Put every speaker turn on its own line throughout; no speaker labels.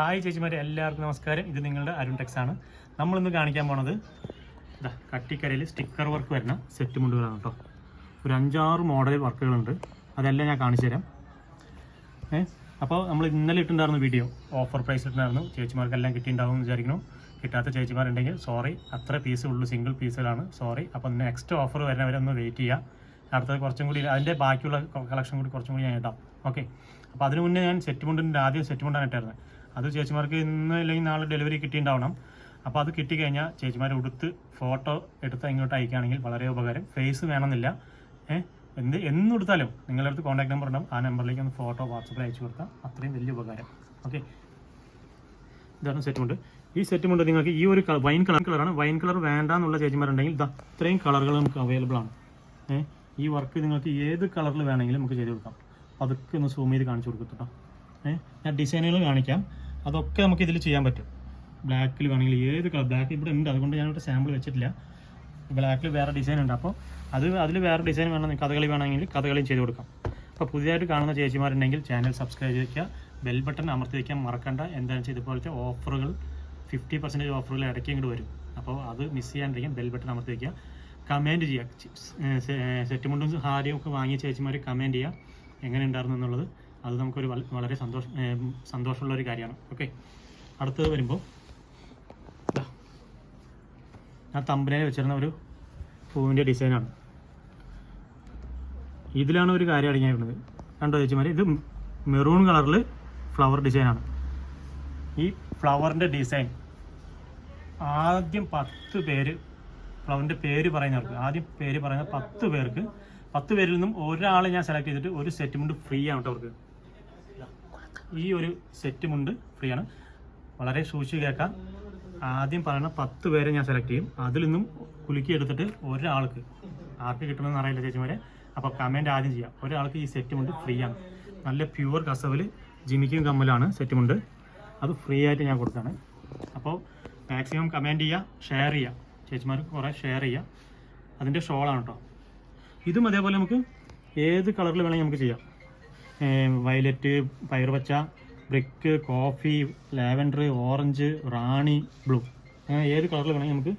Hi ചേച്ചിമാരെ എല്ലാവർക്കും നമസ്കാരം. ഇത് നിങ്ങളുടെ അരുൺ ടെക്സ് ആണ്. നമ്മളിന്ന് കാണിക്കാൻ പോണത് ഇതാ കട്ടിക്കരയിൽ സ്റ്റിക്കർ വർക്ക് വരുന്ന സെറ്റ് മുണ്ടുകളാണ് കേട്ടോ ഒരു അഞ്ചാറ് മോഡൽ വർക്കുകളുണ്ട് അതെല്ലാം ഞാൻ കാണിച്ചു തരാം. ഏ അപ്പോൾ നമ്മൾ ഇന്നലെ ഇട്ടുണ്ടായിരുന്നു വീഡിയോ ഓഫർ പ്രൈസ് ഇട്ടുണ്ടായിരുന്നു ചേച്ചിമാർക്കെല്ലാം കിട്ടിയിട്ടുണ്ടാവും എന്ന് വിചാരിക്കുന്നു. കിട്ടാത്ത ചേച്ചിമാരുണ്ടെങ്കിൽ സോറി അത്ര പീസേ ഉള്ളൂ സിംഗിൾ പീസുകളാണ് സോറി അപ്പോൾ നെക്സ്റ്റ് ഓഫർ വരുന്നവരെ ഒന്ന് വെയിറ്റ് ചെയ്യുക അടുത്തത് കുറച്ചും കൂടി അതിന്റെ ബാക്കിയുള്ള കളക്ഷൻ കൂടി കുറച്ചും കൂടി ഞാൻ ഇടാം. ഓക്കെ അപ്പോൾ അതിന് മുന്നേ ഞാൻ സെറ്റ് മുണ്ടിന്റെ ആദ്യം സെറ്റ് മുണ്ടാണ് ഇട്ടായിരുന്നത് അത് ചേച്ചിമാർക്ക് ഇന്ന് അല്ലെങ്കിൽ നാളെ ഡെലിവറി കിട്ടിയിട്ടുണ്ടാവണം. അപ്പോൾ അത് കിട്ടിക്കഴിഞ്ഞാൽ ചേച്ചിമാർ ഉടുത്ത് ഫോട്ടോ എടുത്ത് ഇങ്ങോട്ട് അയക്കുകയാണെങ്കിൽ വളരെ ഉപകാരം. ഫേസ് വേണമെന്നില്ല. ഏഹ് എന്ത് എന്നെടുത്താലും നിങ്ങളുടെ അടുത്ത് കോൺടാക്ട് നമ്പർ ഉണ്ടാവും. ആ നമ്പറിലേക്ക് ഒന്ന് ഫോട്ടോ വാട്സപ്പിൽ അയച്ചു കൊടുത്താൽ അത്രയും വലിയ ഉപകാരം. ഓക്കെ ഇതാണ് സെറ്റുമുണ്ട് ഈ സെറ്റുമുണ്ട് നിങ്ങൾക്ക് ഈ ഒരു വൈൻ കളർ കളറാണ് വൈൻ കളർ വേണ്ട എന്നുള്ള ചേച്ചിമാരുണ്ടെങ്കിൽ ഇത് അത്രയും കളറുകൾ നമുക്ക് അവൈലബിൾ ആണ്. ഏഹ് ഈ വർക്ക് നിങ്ങൾക്ക് ഏത് കളറിൽ വേണമെങ്കിലും നമുക്ക് ചെയ്ത് കൊടുക്കാം. അതൊക്കെ ഒന്ന് സൂം ചെയ്ത് കാണിച്ചു കൊടുക്കട്ടോ ഏഹ് ഞാൻ ഡിസൈനുകൾ കാണിക്കാം. അതൊക്കെ നമുക്ക് ഇതിൽ ചെയ്യാൻ പറ്റും. ബ്ലാക്കിൽ വേണമെങ്കിൽ ഏത് കളർ ബ്ലാക്ക് ഇവിടെ ഉണ്ട്. അതുകൊണ്ട് ഞാനിവിടെ സാമ്പിൾ വെച്ചിട്ടില്ല. ബ്ലാക്കിൽ വേറെ ഡിസൈൻ ഉണ്ട്. അപ്പോൾ അത് അതിൽ വേറെ ഡിസൈൻ വേണം കഥകളി വേണമെങ്കിൽ കഥകളിയും ചെയ്ത് കൊടുക്കാം. അപ്പോൾ പുതിയതായിട്ട് കാണുന്ന ചേച്ചിമാരുണ്ടെങ്കിൽ ചാനൽ സബ്സ്ക്രൈബ് ചെയ്യുക. ബെൽ ബട്ടൺ അമർത്തി വയ്ക്കാൻ മറക്കണ്ട. എന്താണെന്ന് വെച്ചാൽ ഇതുപോലത്തെ ഓഫറുകൾ ഫിഫ്റ്റി പെർസെന്റേജ് ഓഫറുകൾ ഇടയ്ക്ക് ഇങ്ങോട്ട് വരും. അപ്പോൾ അത് മിസ് ചെയ്യാണ്ടിരിക്കാൻ ബെൽ ബട്ടൺ അമർത്തി വയ്ക്കുക കമന്റ് ചെയ്യുക. സെറ്റ് മുണ്ടും ഹാരിയും ഒക്കെ വാങ്ങിയ ചേച്ചിമാർ കമന്റ് ചെയ്യുക. എങ്ങനെ ഉണ്ടായിരുന്നു എന്നുള്ളത്. അത് നമുക്കൊരു വളരെ സന്തോഷ സന്തോഷമുള്ള ഒരു കാര്യമാണ്. ഓക്കെ. അടുത്തത് വരുമ്പോൾ. ഞാൻ തമ്പനയിൽ വെച്ചിരുന്ന ഒരു പൂവിന്റെ ഡിസൈനാണ്. ഇതിലാണ് ഒരു കാര്യം അടങ്ങിയിരിക്കുന്നത്. കണ്ടോ ചേച്ചിമാർ ഇത് മെറൂൺ കളറിൽ ഫ്ലവർ ഡിസൈനാണ്. ഈ ഫ്ലവറിന്റെ ഡിസൈൻ ആദ്യം പത്ത് പേര് ഫ്ലവറിന്റെ പേര് പറയുന്നവർക്ക് ആദ്യം പേര് പറയുന്ന പത്ത് പേർക്ക് പത്ത് പേരിൽ നിന്നും ഒരാളെ ഞാൻ സെലക്ട് ചെയ്തിട്ട് ഒരു സെറ്റ് മുണ്ട് ഫ്രീ ആണ് കേട്ടോ അവർക്ക്. ഈ ഒരു സെറ്റുമുണ്ട് ഫ്രീ ആണ്. വളരെ സൂക്ഷിച്ച് കേൾക്കാം. ആദ്യം പറയുന്ന പത്ത് പേരെ ഞാൻ സെലക്ട് ചെയ്യും. അതിൽ നിന്നും കുലുക്കി എടുത്തിട്ട് ഒരാൾക്ക് ആർക്ക് കിട്ടണമെന്ന് അറിയില്ല ചേച്ചിമാരെ. അപ്പോൾ കമന്റ് ആദ്യം ചെയ്യാം. ഒരാൾക്ക് ഈ സെറ്റുമുണ്ട് ഫ്രീ ആണ്. നല്ല പ്യുവർ കസവിൽ ജിമിക്കും കമ്മലാണ് സെറ്റുമുണ്ട് അത് ഫ്രീ ആയിട്ട് ഞാൻ കൊടുത്താണ്. അപ്പോൾ മാക്സിമം കമന്റ് ചെയ്യുക ഷെയർ ചെയ്യുക ചേച്ചിമാർക്ക് കുറേ ഷെയർ ചെയ്യുക അതിന്റെ ഷോളാണ് കേട്ടോ ഇതും അതേപോലെ നമുക്ക് ഏത് കളറിൽ വേണമെങ്കിൽ നമുക്ക് ചെയ്യാം. വയലറ്റ് പയറുപച്ച ബ്രിക്ക് കോഫി ലാവൻഡർ ഓറഞ്ച് റാണി ബ്ലൂ. ഏത് കളറിൽ വേണമെങ്കിൽ നമുക്ക്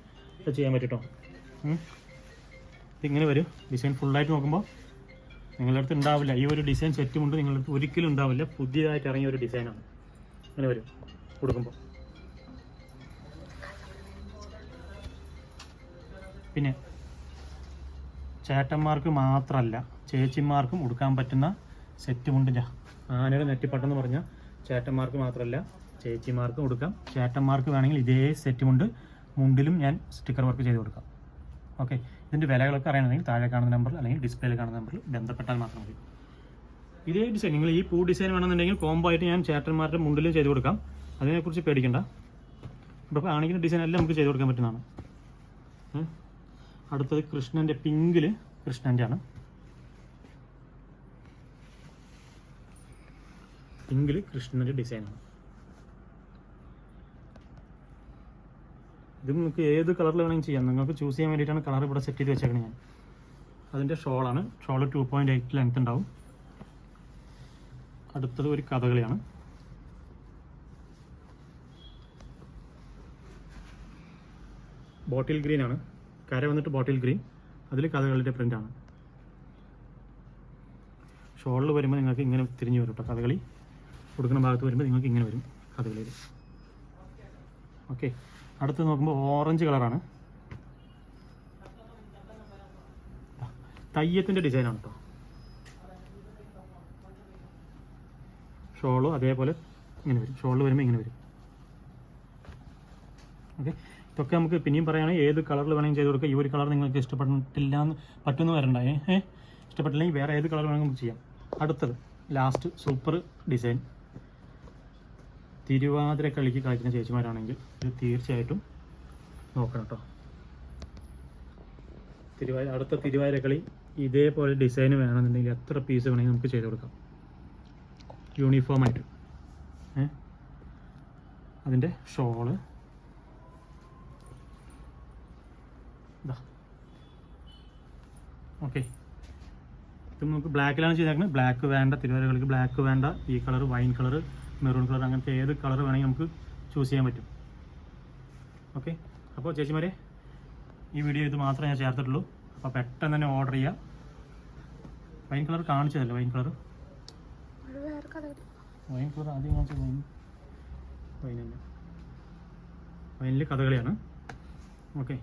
ചെയ്യാൻ പറ്റും. ഇതിങ്ങനെ വരും. ഡിസൈൻ ഫുള്ളായിട്ട് നോക്കുമ്പോൾ നിങ്ങളുടെ അടുത്ത് ഉണ്ടാവില്ല. ഈ ഒരു ഡിസൈൻ സെറ്റും ഉണ്ട് നിങ്ങളുടെ അടുത്ത് ഒരിക്കലും ഉണ്ടാവില്ല. പുതിയതായിട്ട് ഇറങ്ങിയ ഒരു ഡിസൈനാണ് അങ്ങനെ വരും കൊടുക്കുമ്പോൾ പിന്നെ ചേട്ടന്മാർക്ക് മാത്രമല്ല ചേച്ചിമാർക്കും ഉടുക്കാൻ പറ്റുന്ന സെറ്റ് മുണ്ട് ജാ. ആനയുടെ നെറ്റിപ്പട്ടെന്ന് പറഞ്ഞാൽ ചേട്ടന്മാർക്ക് മാത്രമല്ല ചേച്ചിമാർക്കും കൊടുക്കാം. ചേട്ടന്മാർക്ക് വേണമെങ്കിൽ ഇതേ സെറ്റ് മുണ്ട് മുണ്ടിലും ഞാൻ സ്റ്റിക്കർ വർക്ക് ചെയ്ത് കൊടുക്കാം. ഓക്കെ. ഇതിന്റെ വിലകളൊക്കെ അറിയണമെങ്കിൽ താഴെ കാണുന്ന നമ്പറിൽ അല്ലെങ്കിൽ ഡിസ്പ്ലേയിൽ കാണുന്ന നമ്പറിൽ ബന്ധപ്പെട്ടാൽ മാത്രം മതി. ഇതേ ഡിസൈൻ നിങ്ങൾ ഈ പൂ ഡിസൈൻ വേണമെന്നുണ്ടെങ്കിൽ കോംബോ ആയിട്ട് ഞാൻ ചേട്ടന്മാരുടെ മുണ്ടിലും ചെയ്ത് കൊടുക്കാം. അതിനെക്കുറിച്ച് പേടിക്കണ്ട. ഇപ്പോൾ കാണിക്കുന്ന ഡിസൈൻ എല്ലാം നമുക്ക് ചെയ്ത് കൊടുക്കാൻ പറ്റുന്നതാണ്. അടുത്തത് കൃഷ്ണന്റെ പിങ്കിൽ കൃഷ്ണന്റെ ആണ് പിങ്കിൽ കൃഷ്ണന്റെ ഡിസൈനാണ് ഇത് നിങ്ങൾക്ക് ഏത് കളറിൽ വേണമെങ്കിലും ചെയ്യാം. നിങ്ങൾക്ക് ചൂസ് ചെയ്യാൻ വേണ്ടിയിട്ടാണ് കളർ ഇവിടെ സെറ്റ് ചെയ്ത് വെച്ചേക്കണത് ഞാൻ. അതിന്റെ ഷോളാണ് shawl two point eight length ഉണ്ടാവും. അടുത്തത് ഒരു കഥകളിയാണ്. ബോട്ടിൽ ഗ്രീൻ ആണ്. കര വന്നിട്ട് ബോട്ടിൽ ഗ്രീൻ അതിൽ കഥകളിയുടെ പ്രിന്റാണ് ഷോളിൽ വരുമ്പോൾ നിങ്ങൾക്ക് ഇങ്ങനെ തിരിഞ്ഞു വരും കേട്ടോ കഥകളി. കൊടുക്കുന്ന ഭാഗത്ത് വരുമ്പോൾ നിങ്ങൾക്ക് ഇങ്ങനെ വരും കഥകളിയിൽ. ഓക്കെ അടുത്ത് നോക്കുമ്പോൾ ഓറഞ്ച് കളറാണ് തയ്യത്തിന്റെ ഡിസൈനാണ് കേട്ടോ ഷോളും അതേപോലെ ഇങ്ങനെ വരും. ഷോളിൽ വരുമ്പോൾ ഇങ്ങനെ വരും. ഓക്കെ ഇതൊക്കെ നമുക്ക് പിന്നെയും പറയുകയാണെങ്കിൽ ഏത് കളറിൽ വേണമെങ്കിലും ചെയ്ത് കൊടുക്കുക ഈ ഒരു കളർ നിങ്ങൾക്ക് ഇഷ്ടപ്പെട്ടില്ല എന്ന് പറ്റുമെന്ന് വരണ്ടേ. ഏ ഏ? ഇഷ്ടപ്പെട്ടില്ലെങ്കിൽ വേറെ ഏത് കളർ വേണമെങ്കിൽ നമുക്ക് ചെയ്യാം. അടുത്തത്. ലാസ്റ്റ് സൂപ്പർ ഡിസൈൻ തിരുവാതിര കളിക്ക് കളിക്കുന്ന ചേച്ചിമാരാണെങ്കിൽ ഇത് തീർച്ചയായിട്ടും നോക്കണം കേട്ടോ തിരുവാതിര അടുത്ത തിരുവാതിര കളി ഇതേപോലെ ഡിസൈൻ വേണമെന്നുണ്ടെങ്കിൽ എത്ര പീസ് വേണമെങ്കിൽ നമുക്ക് ചെയ്ത് കൊടുക്കാം. യൂണിഫോം ആയിട്ട്. അതിന്റെ ഷോൾ ഓക്കെ ഇത് നമുക്ക് ബ്ലാക്കിലാണ് ചെയ്തേക്കുന്നത് ബ്ലാക്ക് വേണ്ട തിരുവരകൾക്ക് ബ്ലാക്ക് വേണ്ട. ഈ colour wine colour maroon colour അങ്ങനത്തെ ഏത് കളർ വേണമെങ്കിൽ നമുക്ക് ചൂസ് ചെയ്യാൻ പറ്റും. ഓക്കെ അപ്പോൾ ചേച്ചിമാരെ ഈ വീഡിയോ ഇത് മാത്രമേ ഞാൻ ചേർത്തിട്ടുള്ളൂ. അപ്പോൾ പെട്ടെന്ന് തന്നെ ഓർഡർ ചെയ്യാം. വൈൻ കളർ കാണിച്ചതല്ലേ വൈൻ കളർ വൈൻ കളർ ആദ്യം കാണിച്ച വൈൻ വൈനല്ല വൈനിൽ കഥകളിയാണ്. ഓക്കെ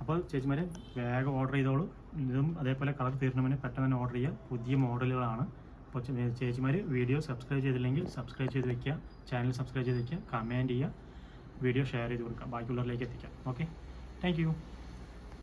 അപ്പോൾ ചേച്ചിമാരെ വേഗം ഓർഡർ ചെയ്തോളൂ. ഇതും അതേപോലെ കളർ തീർന്നു പെട്ടെന്ന് തന്നെ ഓർഡർ ചെയ്യുക പുതിയ മോഡലുകളാണ് അപ്പോൾ ചേച്ചിമാർ വീഡിയോ സബ്സ്ക്രൈബ് ചെയ്തില്ലെങ്കിൽ സബ്സ്ക്രൈബ് ചെയ്ത് വെക്കുക ചാനൽ സബ്സ്ക്രൈബ് ചെയ്ത് വെക്കുക കമന്റ് ചെയ്യുക വീഡിയോ ഷെയർ ചെയ്ത് കൊടുക്കുക. ബാക്കിയുള്ളവരിലേക്ക് എത്തിക്കാം. Okay thank